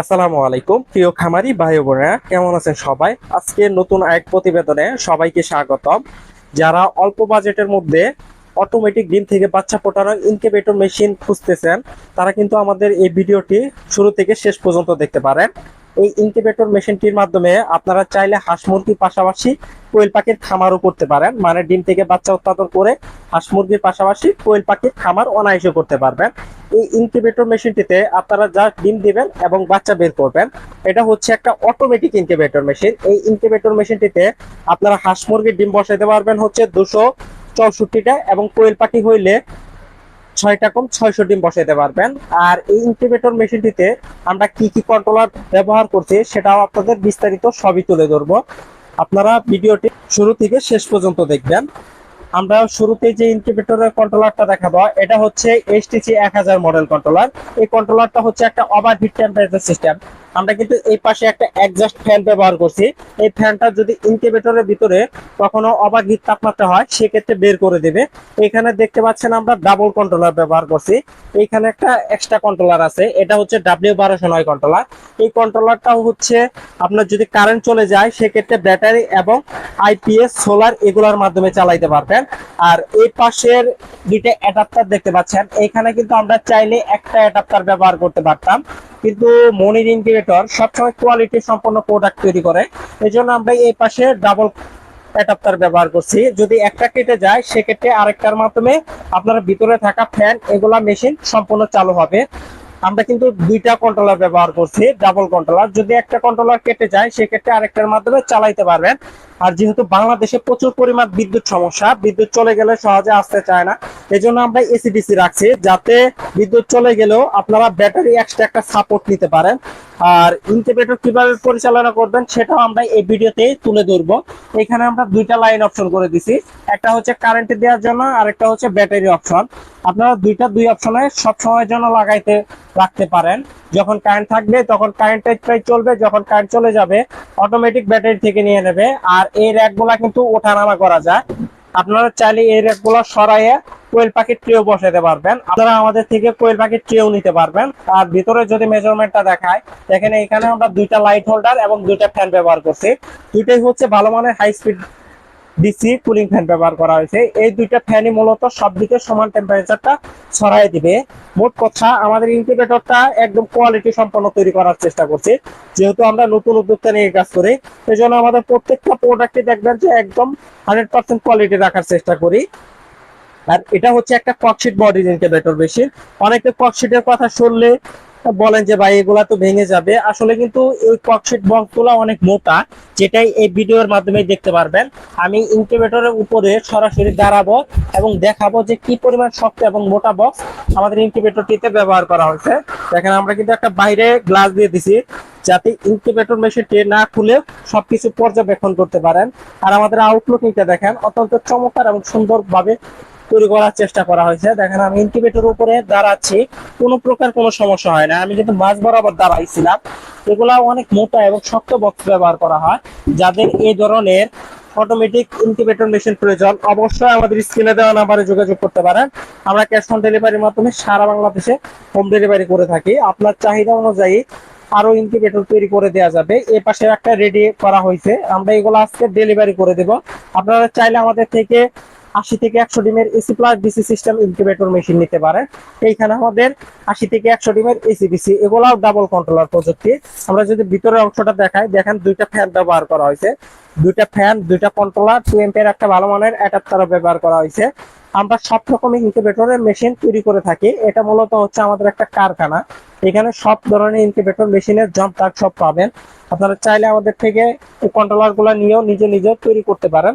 আসসালামু আলাইকুম। প্রিয় খামারি ভাই বোনেরা, কেমন আছেন সবাই? আজকে নতুন এক প্রতিবেদনে সবাইকে স্বাগতম। যারা অল্প বাজেটের মধ্যে অটোমেটিক ডিম থেকে বাচ্চা ফোটানোর ইনকিউবেটর মেশিন খুঁজতেছেন, তারা কিন্তু আমাদের এই ভিডিওটি শুরু থেকে শেষ পর্যন্ত দেখতে পারেন। এই ইনকিউবেটর মেশিনটির মাধ্যমে আপনারা চাইলে হাঁস মুরগির পাশাপাশি কোয়েল পাখির খামারও করতে পারেন। মানে ডিম থেকে বাচ্চা উৎপাদন করে হাঁস মুরগির পাশাপাশি কোয়েল পাখির খামার অনায়াসে করতে পারবেন। এই ইনকিউবেটর মেশিনটিতে আপনারা যা ডিম দিবেন এবং বাচ্চা বের করবেন। এটা হচ্ছে একটা অটোমেটিক ইনকিউবেটর মেশিন এই ইনকিউবেটর মেশিনটিতে আপনারা হাঁস মুরগির ডিম বসাইতে পারবেন হচ্ছে দুশো চৌষট্টিটা এবং কোয়েল পাখি হইলে ছয়টা কম ছয়শো ডিম বসাইতে পারবেন। আর এই ইনকিউবেটর মেশিনটিতে আমরা কি কি কন্ট্রোলার ব্যবহার করছি সেটাও আপনাদের বিস্তারিত সবই তুলে ধরবো। আপনারা ভিডিওটি শুরু থেকে শেষ পর্যন্ত দেখবেন। আমরা শুরুতে যে ইনকিউবেটরের কন্ট্রোলারটা দেখাবো, এটা হচ্ছে এইচটিসি এক হাজার মডেল কন্ট্রোলার এই কন্ট্রোলারটা হচ্ছে একটা ওভার হিট টেম্পারেচার সিস্টেম আমরা কিন্তু এই পাশে একটা অ্যাডজাস্ট ফ্যান ব্যবহার করছি। এই ফ্যানটা যদি ইনকিউবেটরের ভিতরে কখনো ওভার তাপমাত্রা হয়, সেক্ষেত্রে বের করে দেবে। এখানে দেখতে পাচ্ছেন আমরা ডাবল কন্ট্রোলার ব্যবহার করছি। এইখানে একটা এক্সট্রা কন্ট্রোলার আছে। এটা হচ্ছে ডাব্লিউ বারোশো নয় কন্ট্রোলার এই কন্ট্রোলারটাও হচ্ছে আপনার যদি কারেন্ট চলে যায়, সেক্ষেত্রে ব্যাটারি এবং আইপিএস সোলার এগুলোর মাধ্যমে চালাইতে পারবেন। আর এই পাশের দুইটা অ্যাডাপ্টার দেখতে পাচ্ছেন। এখানে কিন্তু আমরা চাইলে একটা অ্যাডাপ্টার ব্যবহার করতে পারতাম। কিন্তু মনির ইনকিউবেটর সবসময় কোয়ালিটি সম্পন্ন প্রোডাক্ট তৈরি করে। এই জন্য আমরা এই পাশে ডাবল অ্যাডাপ্টার ব্যবহার করছি। যদি একটা কেটে যায়, সেক্ষেত্রে আরেকটার মাধ্যমে আপনার ভিতরে থাকা ফ্যান এগুলা মেশিন সম্পূর্ণ চালু হবে। আমরা কিন্তু দুইটা কন্ট্রোলার ব্যবহার করছি ডাবল কন্ট্রোলার যদি একটা কন্ট্রোলার কেটে যায়, সেক্ষেত্রে আরেকটার মাধ্যমে চালাইতে পারবেন। আর যেহেতু বাংলাদেশে প্রচুর পরিমাণ বিদ্যুৎ সমস্যা, বিদ্যুৎ চলে গেলে সহজে আসতে চায় না। এজন্য আমরা এসিডিসি রাখছি, যাতে বিদ্যুৎ চলে গেলেও আপনারা ব্যাটারি এক্সট্রা একটা সাপোর্ট নিতে পারেন। আর ইনকিউবেটর কীভাবে পরিচালনা করবেন সেটাও আমরা এই ভিডিওতে তুলে ধরবো। এখানে আমরা দুইটা লাইন অপশন করে দিছি। একটা হচ্ছে কারেন্টে দেওয়ার জন্য আর একটা হচ্ছে ব্যাটারি অপশন আপনারা দুইটা দুই অপশনে সব সময়ের জন্য লাগাইতে, রাখতে পারেন। যখন কারেন্ট থাকবে, তখন কারেন্টটাই চলবে, যখন কারেন্ট চলে যাবে অটোমেটিক ব্যাটারি থেকে নিয়ে নেবে। আর এই র্যাকগুলা কিন্তু ওঠানামা করা যায়। আপনারা চাইলে এই র্যাকগুলো সরাইয়ে কোয়েল পাখির ট্রেও বসাতে পারবেন। আপনারা আমাদের থেকে কোয়েল পাখির ট্রেও নিতে পারবেন। আর ভিতরে যদি মেজারমেন্টটা দেখায়, দেখেন এখানে আমরা দুইটা লাইট হোল্ডার এবং দুইটা ফ্যান ব্যবহার করছি। দুইটাই হচ্ছে ভালো মানের high speed DC cooling fan ব্যবহার করা হয়েছে। এই দুইটা ফ্যানই মূলত সব দিকে সমান টেম্পারেচারটা ছড়াই দিবে। মোট কথা, আমাদের ইনকিউবেটরটা একদম কোয়ালিটি সম্পন্ন তৈরি করার চেষ্টা করছি। যেহেতু আমরা নতুন উদ্যোক্তা নিয়ে কাজ করি সেই জন্য আমাদের প্রত্যেকটা প্রোডাক্টে দেখবেন যে একদম হান্ড্রেড পার্সেন্ট কোয়ালিটি রাখার চেষ্টা করি। আর এটা হচ্ছে একটা ককশিট বডি ইনকিউবেটর বেশি অনেকে ককশিটের কথা শুনলে বলেন যে, ভাই, এগুলা তো ভেঙে যাবে। আসলে কিন্তু এই ককশিট বক্সগুলো অনেক মোটা, যেটাই এই ভিডিওর মাধ্যমে দেখতে পারবেন। আমি ইনকিউবেটরের উপরে সরাসরি দাঁড়াবো এবং দেখাবো যে কি পরিমাণ শক্ত এবং মোটা বক্স আমাদের ইনকিউবেটরটিতে ব্যবহার করা হয়েছে। দেখেন, আমরা কিন্তু একটা বাইরে গ্লাস দিয়ে দিছি, যাতে ইনকিউবেটর মেশিনটি না খুলে সবকিছু পর্যবেক্ষণ করতে পারেন। আর আমাদের আউটলুক এটা দেখেন, অত্যন্ত চমৎকার এবং সুন্দরভাবে তৈরি করার চেষ্টা করা হয়েছে। দেখেন, আমি ইনকিউবেটর উপরে দাঁড়াচ্ছি। কোনো প্রকার কোনো সমস্যা হয় না। আমি কিন্তু মাছ বরাবর দাঁড়াইছিলাম। এগুলা অনেক মোটা এবং শক্ত বক্স ব্যবহার করা হয়, যাদের এই ধরনের অটোমেটিক ইনকিউবেটর মেশিন প্রয়োজন। অবশ্যই আমাদের স্ক্রিনে দেওয়া নাম্বারে যোগাযোগ করতে পারেন। আমরা ক্যাশ অন ডেলিভারির মাধ্যমে সারা বাংলাদেশে হোম ডেলিভারি করে থাকি। আপনার চাহিদা অনুযায়ী আরও ইনকিউবেটর তৈরি করে দেওয়া যাবে। এ পাশে একটা রেডি করা হয়েছে। আমরা এগুলো আজকে ডেলিভারি করে দেব। আপনারা চাইলে আমাদের থেকে আশি থেকে একশো ডিমের AC plus DC system incubator machine নিতে পারেন এইখানে আমাদের আশি থেকে একশো ডিমের এসি ডিসি এগুলাও ডাবল কন্ট্রোলার প্রযুক্তি। আমরা যদি ভিতরের অংশটা দেখাই, দেখেন দুইটা ফ্যান ব্যবহার করা হয়েছে। দুইটা ফ্যান দুইটা কন্ট্রোলার টু এম্পের একটা ভালো মানের অ্যাডাপ্টারও ব্যবহার করা হয়েছে। আমরা সব রকমের ইনকিউবেটরের মেশিন তৈরি করে থাকি। এটা মূলত হচ্ছে আমাদের একটা কারখানা। এখানে সব ধরনের ইনকিউবেটর মেশিনের তাক সব পাবেন। আপনারা চাইলে আমাদের থেকে কন্ট্রোলারগুলা নিয়েও নিজে নিজে তৈরি করতে পারেন।